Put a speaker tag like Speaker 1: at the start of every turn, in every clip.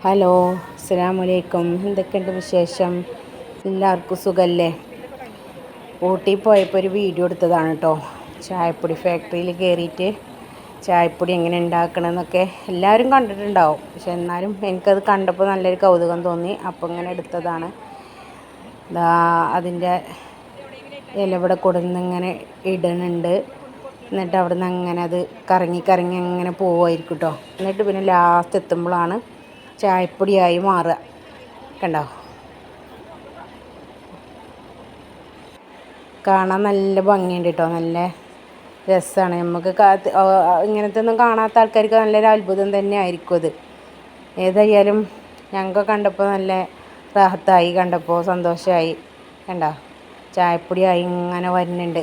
Speaker 1: Hello അസ്സാമലൈക്കും എന്തൊക്കെയുണ്ട് വിശേഷം? എല്ലാവർക്കും സുഖമല്ലേ ഊട്ടി പോയപ്പോൾ ഒരു വീഡിയോ എടുത്തതാണ് കേട്ടോ ചായപ്പൊടി ഫാക്ടറിയിൽ കയറിയിട്ട് ചായപ്പൊടി എങ്ങനെ ഉണ്ടാക്കണമെന്നൊക്കെ എല്ലാവരും കണ്ടിട്ടുണ്ടാവും. പക്ഷെ എന്നാലും എനിക്കത് കണ്ടപ്പോൾ നല്ലൊരു കൗതുകം തോന്നി. അപ്പോൾ ഇങ്ങനെ എടുത്തതാണ്. ദാ അതിന്റെ ഇലവിടെ കൊടുന്ന് ഇങ്ങനെ ഇടുന്നുണ്ട് എന്നിട്ട് അവിടെ നിന്ന് അങ്ങനെ അത് കറങ്ങി കറങ്ങി അങ്ങനെ പോവുമായിരിക്കും കേട്ടോ എന്നിട്ട് പിന്നെ ലാസ്റ്റ് എത്തുമ്പോഴാണ് ചായപ്പൊടിയായി മാറുക. കണ്ടോ? കാണാൻ നല്ല ഭംഗിയുണ്ട് കേട്ടോ നല്ല രസമാണ് നമുക്ക് കാത്ത് ഇങ്ങനത്തെ ഒന്നും കാണാത്ത ആൾക്കാർക്ക് നല്ലൊരു അത്ഭുതം തന്നെ ആയിരിക്കും അത്. ഏതായാലും ഞങ്ങൾക്ക് കണ്ടപ്പോൾ നല്ല റാഹത്തായി കണ്ടപ്പോൾ സന്തോഷമായി കണ്ടോ? ചായപ്പൊടിയായി ഇങ്ങനെ വരുന്നുണ്ട്.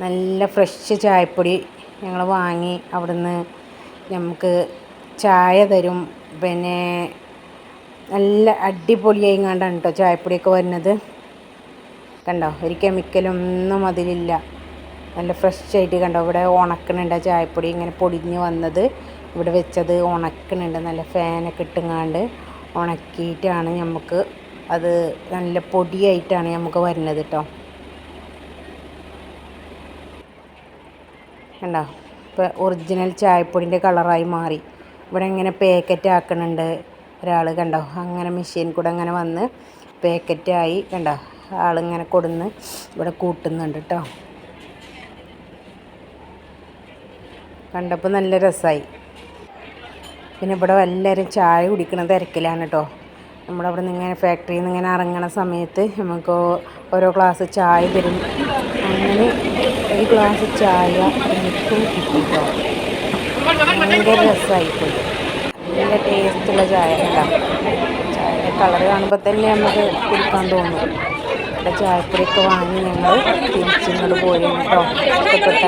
Speaker 1: നല്ല ഫ്രഷ് ചായപ്പൊടി ഞങ്ങൾ വാങ്ങി അവിടുന്ന് നമുക്ക് ചായ തരും. പിന്നെ നല്ല അടിപൊളിയായി കണ്ടാണ് കേട്ടോ ചായപ്പൊടിയൊക്കെ വരുന്നത്. കണ്ടോ? ഒരു കെമിക്കലൊന്നും അതിലില്ല. നല്ല ഫ്രഷ് ആയിട്ട് കണ്ടോ? ഇവിടെ ഉണക്കണുണ്ട് ചായപ്പൊടി. ഇങ്ങനെ പൊടിഞ്ഞ് വന്നത്. ഇവിടെ വെച്ചത് ഉണക്കണുണ്ട്. നല്ല ഫാനൊക്കെ ഇട്ടുങ്ങാണ്ട് ഉണക്കിയിട്ടാണ് നമുക്ക് അത് നല്ല പൊടിയായിട്ടാണ് നമുക്ക് വരുന്നത് കേട്ടോ കണ്ടോ? ഇപ്പോൾ ഒറിജിനൽ ചായപ്പൊടിന്റെ കളറായി മാറി. ഇവിടെ ഇങ്ങനെ പാക്കറ്റ് ആക്കണുണ്ട് ഒരാൾ കണ്ടോ? അങ്ങനെ മെഷീൻ കൂടെ അങ്ങനെ വന്ന് പാക്കറ്റായി കണ്ടോ? ആളിങ്ങനെ കൊടുന്ന് ഇവിടെ കൂട്ടുന്നുണ്ട് കേട്ടോ കണ്ടപ്പോൾ നല്ല രസമായി പിന്നെ ഇവിടെ എല്ലാവരും ചായ കുടിക്കണ തിരക്കിലാണ് കേട്ടോ നമ്മളവിടെ നിന്ന് ഇങ്ങനെ ഫാക്ടറിയിൽ നിന്ന് ഇങ്ങനെ ഇറങ്ങണ സമയത്ത് നമുക്ക് ഓരോ ഗ്ലാസ് ചായ തരും. അങ്ങനെ ഒരു ഗ്ലാസ് ചായ എനിക്കും കിട്ടിയിട്ടുണ്ട് കേട്ടോ ഭയങ്കര രസമായിപ്പോയി നല്ല ടേസ്റ്റുള്ള ചായ ഉണ്ടാവും ചായയുടെ കളർ കാണുമ്പോൾ തന്നെ നമുക്ക് കുടിക്കാൻ തോന്നും. ഇവിടെ ചായപ്പൊടിയൊക്കെ വാങ്ങി ഞങ്ങൾ തിരിച്ചിങ്ങോട്ട് പോരും കേട്ടോ. ഇഷ്ടപ്പെട്ട